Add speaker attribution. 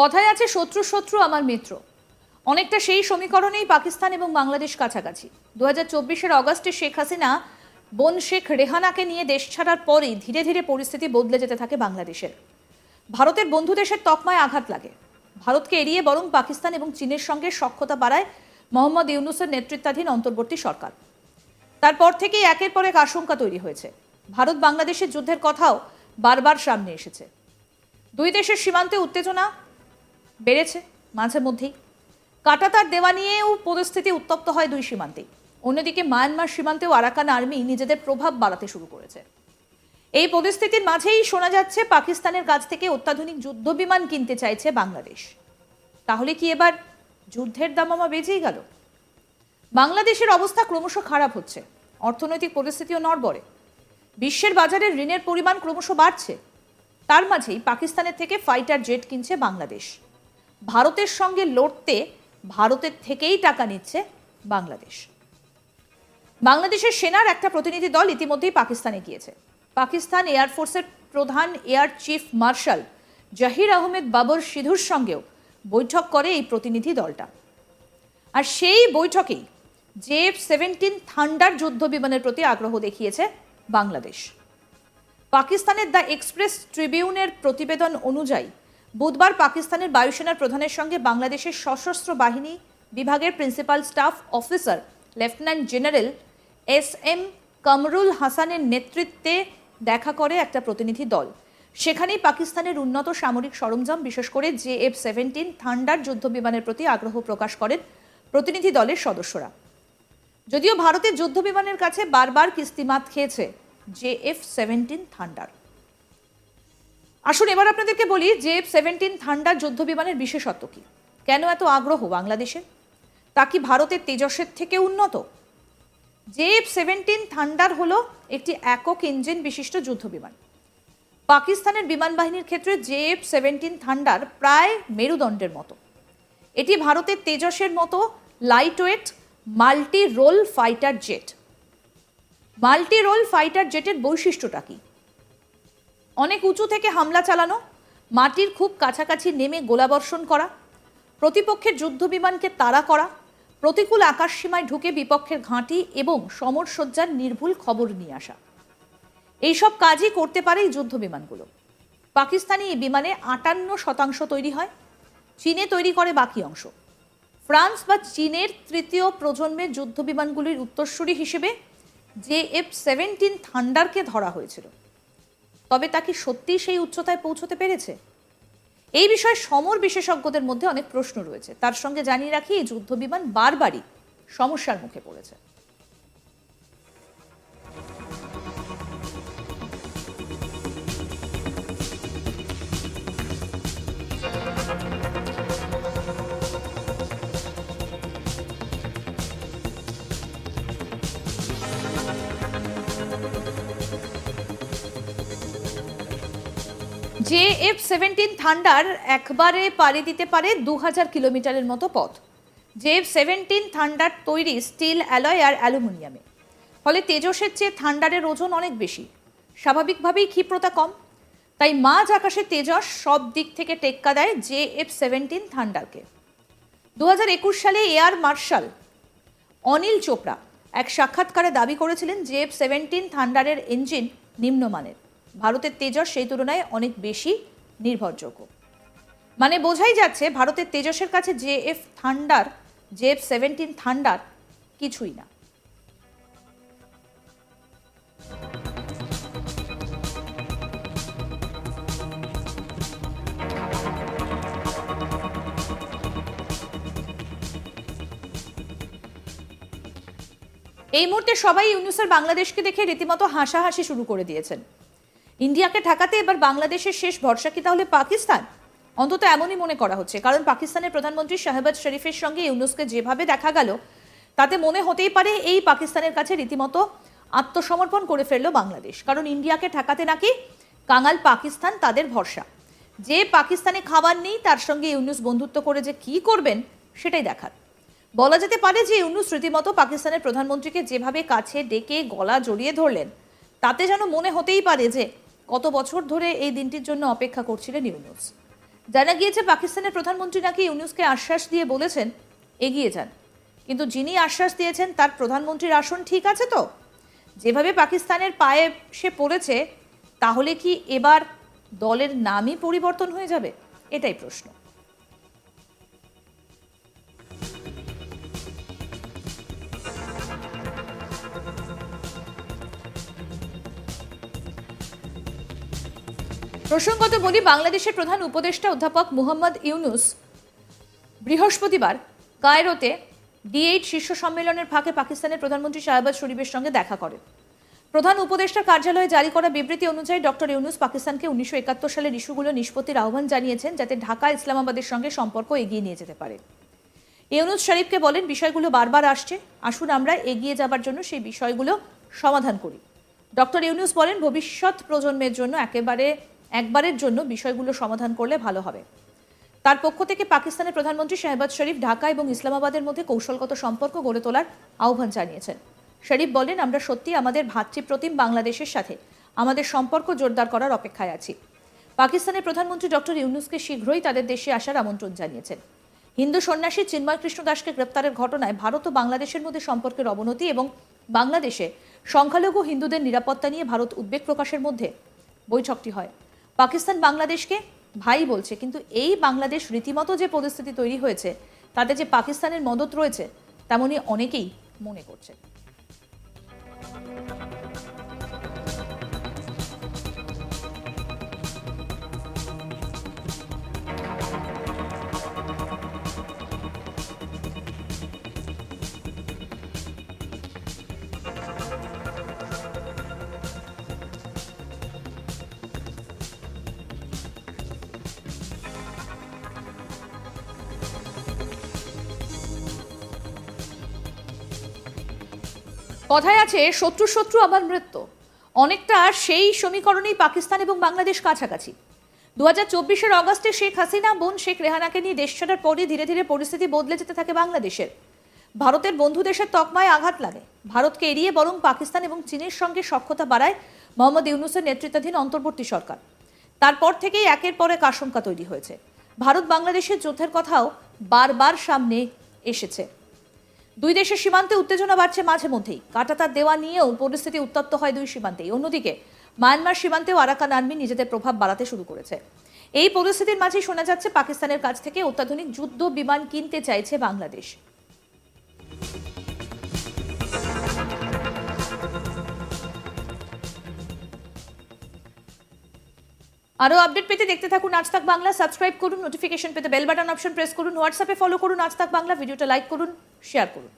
Speaker 1: কথায় আছে, শত্রু শত্রু আমার মিত্র। অনেকটা সেই সমীকরণেই পাকিস্তান এবং বাংলাদেশ কাছাকাছি। দু হাজার চব্বিশের অগস্টে শেখ হাসিনা, বোন শেখ রেহানাকে নিয়ে দেশ ছাড়ার পরেই ধীরে ধীরে পরিস্থিতি বদলে যেতে থাকে বাংলাদেশের। ভারতের বন্ধু দেশের তকমায় আঘাত লাগে। ভারতকে এড়িয়ে বরং পাকিস্তান এবং চীনের সঙ্গে সখ্যতা বাড়ায় মোহাম্মদ ইউনুসের নেতৃত্বাধীন অন্তর্বর্তী সরকার। তারপর থেকেই একের পর এক আশঙ্কা তৈরি হয়েছে। ভারত বাংলাদেশের যুদ্ধের কথাও বারবার সামনে এসেছে। দুই দেশের সীমান্তে উত্তেজনা বেড়েছে মাঝে মধ্যেই। কাটাতার দেওয়া নিয়েও পরিস্থিতি উত্তপ্ত হয় দুই সীমান্তেই অন্যদিকে মায়ানমার সীমান্তেও আরাকান আর্মি নিজেদের প্রভাব বাড়াতে শুরু করেছে। এই পরিস্থিতির মাঝেই শোনা যাচ্ছে, পাকিস্তানের কাছ থেকে অত্যাধুনিক যুদ্ধ বিমান কিনতে চাইছে বাংলাদেশ। তাহলে কি এবার যুদ্ধের দাম দামামা বেজেই গেল? বাংলাদেশের অবস্থা ক্রমশ খারাপ হচ্ছে। অর্থনৈতিক পরিস্থিতিও নড়বড়ে। বিশ্বের বাজারে ঋণের পরিমাণ ক্রমশ বাড়ছে। তার মাঝেই পাকিস্তানের থেকে ফাইটার জেট কিনছে বাংলাদেশ। ভারতের সঙ্গে লড়তে ভারতের থেকেই টাকা নিচ্ছে বাংলাদেশ। বাংলাদেশের সেনার একটা প্রতিনিধি দল ইতিমধ্যেই পাকিস্তানে গিয়েছে। পাকিস্তান এয়ারফোর্সের প্রধান air chief marshal Zahir Ahmed Babar সিধুর সঙ্গেও বৈঠক করে এই প্রতিনিধি দলটা। আর সেই বৈঠকেই জেএফ সেভেন্টিন থান্ডার যুদ্ধ বিমানের প্রতি আগ্রহ দেখিয়েছে বাংলাদেশ। পাকিস্তানের দ্য এক্সপ্রেস ট্রিবিউনের প্রতিবেদন অনুযায়ী বুধবার পাকিস্তানের বায়ুসেনার প্রধানের সঙ্গে বাংলাদেশের সশস্ত্র বাহিনী বিভাগের principal staff officer, lieutenant general S M Kamrul হাসানের নেতৃত্বে দেখা করে একটা প্রতিনিধি দল। সেখানেই পাকিস্তানের উন্নত সামরিক সরঞ্জাম, বিশেষ করে জে এফ সেভেন্টিন, থান্ডার যুদ্ধ বিমানের প্রতি আগ্রহ প্রকাশ করেন প্রতিনিধি দলের সদস্যরা। যদিও ভারতের যুদ্ধ বিমানের কাছে বারবার কিস্তিমাত খেয়েছে জে এফ সেভেন্টিন, থান্ডার। আসুন, এবার আপনাদেরকে বলি যে সেভেন্টিন থান্ডার যুদ্ধ বিমানের বিশেষত্ব কি? কেন এত আগ্রহ বাংলাদেশের? তা কি ভারতের তেজসের থেকে উন্নত? জে সেভেন্টিন থান্ডার হল একটি একক ইঞ্জিন বিশিষ্ট যুদ্ধ বিমান পাকিস্তানের বিমান বাহিনীর ক্ষেত্রে জে এফ সেভেন্টিন থান্ডার প্রায় মেরুদণ্ডের মতো। এটি ভারতের তেজসের মতো light weight multi role fighter jet multi role fighter জেটের বৈশিষ্ট্যটা কি? অনেক উঁচু থেকে হামলা চালানো, মাটির খুব কাছাকাছি নেমে গোলাবর্ষণ করা, প্রতিপক্ষের যুদ্ধ বিমানকে তাড়া করা, প্রতিকূল আকাশসীমায় ঢুকে বিপক্ষের ঘাঁটি এবং সমরসজ্জার নির্ভুল খবর নিয়ে আসা। এইসব কাজই করতে পারে এই যুদ্ধ বিমানগুলো পাকিস্তানি এই বিমানে আটান্ন শতাংশ তৈরি হয়, চীনে তৈরি করে বাকি অংশ। ফ্রান্স বা চীনের তৃতীয় প্রজন্মের যুদ্ধ বিমানগুলির উত্তরসূরি হিসেবে জে এফ সেভেন্টিন থান্ডারকে ধরা হয়েছিল। তবে তা কি সত্যিই সেই উচ্চতায় পৌঁছতে পেরেছে? এই বিষয়ে সমর বিশেষজ্ঞদের মধ্যে অনেক প্রশ্ন রয়েছে। তার সঙ্গে জানিয়ে রাখি, এই যুদ্ধ বিমান বারবারই সমস্যার মুখে পড়েছে। জে এফ সেভেন্টিন থান্ডার একবারে পাড়ি দিতে পারে দু হাজার কিলোমিটারের মতো পথ। জে এফ সেভেন্টিন থান্ডার তৈরি স্টিল অ্যালয় আর অ্যালুমিনিয়ামে। ফলে তেজসের চেয়ে থান্ডারের ওজন অনেক বেশি। স্বাভাবিকভাবেই ক্ষিপ্রতা কম। তাই মাঝ আকাশে তেজস সব দিক থেকে টেক্কা দেয় জে এফ সেভেন্টিন থান্ডারকে। দু হাজার একুশ সালে এয়ার মার্শাল অনিল চোপড়া এক সাক্ষাৎকারে দাবি করেছিলেন যে এফ সেভেন্টিন থান্ডারের ইঞ্জিন নিম্নমানের। ভারতের তেজস সেই তুলনায় অনেক বেশি নির্ভরযোগ্য। মানে বোঝাই যাচ্ছে ভারতের তেজসের কাছে J F thunder J F seventeen thunder কিছুই না। এই মুহূর্তে সবাই ইউনুসের বাংলাদেশকে দেখে রীতিমতো হাসাহাসি শুরু করে দিয়েছেন। ইন্ডিয়াকে ঠেকাতে এবার বাংলাদেশের শেষ ভরসা কি তাহলে পাকিস্তান? অন্তত এমনই মনে করা হচ্ছে, কারণ পাকিস্তানের প্রধানমন্ত্রী শাহবাজ শরীফের সঙ্গে ইউনুসকে যেভাবে দেখা গেল, তাতে মনে হতেই পারে এই পাকিস্তানের কাছে রীতিমতো আত্মসমর্পণ করে ফেলল বাংলাদেশ, কারণ ইন্ডিয়াকে ঠেকাতে নাকি কাঙাল পাকিস্তান তাদের ভরসা। যে পাকিস্তানে খাবার নেই, তার সঙ্গে ইউনুস বন্ধুত্ব করে যে কি করবেন, সেটাই দেখার। বলা যেতে পারে যে ইউনুস রীতিমতো পাকিস্তানের প্রধানমন্ত্রীকে যেভাবে কাছে ডেকে গলা জড়িয়ে ধরলেন, তাতে যেন মনে হতেই পারে যে কত বছর ধরে এই দিনটির জন্য অপেক্ষা করছিলেন ইউনুস? জানা গিয়েছে পাকিস্তানের প্রধানমন্ত্রী নাকি ইউনুসকে আশ্বাস দিয়ে বলেছেন, এগিয়ে যান। কিন্তু যিনি আশ্বাস দিয়েছেন, তার প্রধানমন্ত্রীর আসন ঠিক আছে তো? যেভাবে পাকিস্তানের পায়ে সে পড়েছে, তাহলে কি এবার দলের নামই পরিবর্তন হয়ে যাবে? এটাই প্রশ্ন। প্রসঙ্গত বলি, বাংলাদেশের প্রধান উপদেষ্টা অধ্যাপক মুহম্মদ ইউনুস বৃহস্পতিবার কায়রোতে ডি এইট শীর্ষ সম্মেলনের ফাঁকে পাকিস্তানের প্রধানমন্ত্রী শাহবাজ শরীফের সঙ্গে দেখা করেন। প্রধান উপদেষ্টার কার্যালয়ে জারি করা বিবৃতি অনুযায়ী ডক্টর ইউনুস পাকিস্তানকে উনিশশো একাত্তর সালের ইস্যুগুলো নিষ্পত্তির আহ্বান জানিয়েছেন, যাতে ঢাকা ইসলামাবাদের সঙ্গে সম্পর্ক এগিয়ে নিয়ে যেতে পারে। ইউনুস শরীফকে বলেন, বিষয়গুলো বারবার আসছে, আসুন আমরা এগিয়ে যাবার জন্য সেই বিষয়গুলো সমাধান করি। ডক্টর ইউনুস বলেন, ভবিষ্যৎ প্রজন্মের জন্য একেবারে একবারের জন্য বিষয়গুলো সমাধান করলে ভালো হবে। তার পক্ষ থেকে পাকিস্তানের প্রধানমন্ত্রী শাহবাজ শরীফ ঢাকা এবং ইসলামাবাদের মধ্যে কৌশলগত সম্পর্ক গড়ে তোলার আহ্বান জানিয়েছেন। শরীফ বলেন, আমরা সত্যি আমাদের ভাতৃপ্রতিম বাংলাদেশের সাথে আমাদের সম্পর্ক জোরদার করার অপেক্ষায় আছি। পাকিস্তানের প্রধানমন্ত্রী ডক্টর ইউনুসকে শীঘ্রই তাদের দেশে আসার আমন্ত্রণ জানিয়েছেন। হিন্দু সন্ন্যাসী চিন্ময় কৃষ্ণ দাসকে গ্রেপ্তারের ঘটনায় ভারত ও বাংলাদেশের মধ্যে সম্পর্কের অবনতি এবং বাংলাদেশে সংখ্যালঘু হিন্দুদের নিরাপত্তা নিয়ে ভারত উদ্বেগ প্রকাশের মধ্যে বৈঠকটি হয়। পাকিস্তান বাংলাদেশকে ভাই বলছে, কিন্তু এই বাংলাদেশ রীতিমতো যে পরিস্থিতি তৈরি হয়েছে, তাতে যে পাকিস্তানের মদত রয়েছে, তেমনই অনেকেই মনে করছে। কথায় আছে, শত্রু শত্রু আবার মৃত্যু। অনেকটা সেই সমীকরণেই পাকিস্তান এবং বাংলাদেশ কাছাকাছি। দু হাজার চব্বিশের অগস্টে শেখ হাসিনা, বোন শেখ রেহানাকে নিয়ে দেশ ছাড়ার পরই ধীরে ধীরে পরিস্থিতি বদলে যেতে থাকে বাংলাদেশের। ভারতের বন্ধু দেশের তকমায় আঘাত লাগে। ভারতকে এড়িয়ে বরং পাকিস্তান এবং চীনের সঙ্গে সক্ষতা বাড়ায় মোহাম্মদ ইউনুসের নেতৃত্বাধীন অন্তর্বর্তী সরকার। তারপর থেকেই একের পর এক আশঙ্কা তৈরি হয়েছে। ভারত বাংলাদেশের যুদ্ধের কথাও বারবার সামনে এসেছে। দুই দেশের সীমান্তে উত্তেজনা বাড়ছে মাঝে মধ্যেই। কাটাতার দেওয়া নিয়েও পরিস্থিতি উত্তপ্ত হয় দুই সীমান্তেই। অন্যদিকে, মায়ানমার সীমান্তেও আরাকান আর্মি নিজেদের প্রভাব বাড়াতে শুরু করেছে। এই পরিস্থিতির মাঝেই শোনা যাচ্ছে, পাকিস্তানের কাছ থেকে অত্যাধুনিক যুদ্ধ বিমান কিনতে চাইছে বাংলাদেশ। আরও আপডেট পেতে দেখতে থাকুন আজ তাক বাংলা। সাবস্ক্রাইব করুন, নোটিফিকেশন পেতে বেল বাটন অপশন প্রেস করুন। হোয়াটসঅ্যাপে ফলো করুন আজ তাক বাংলা। ভিডিওটা লাইক করুন। শেয়ার করুন।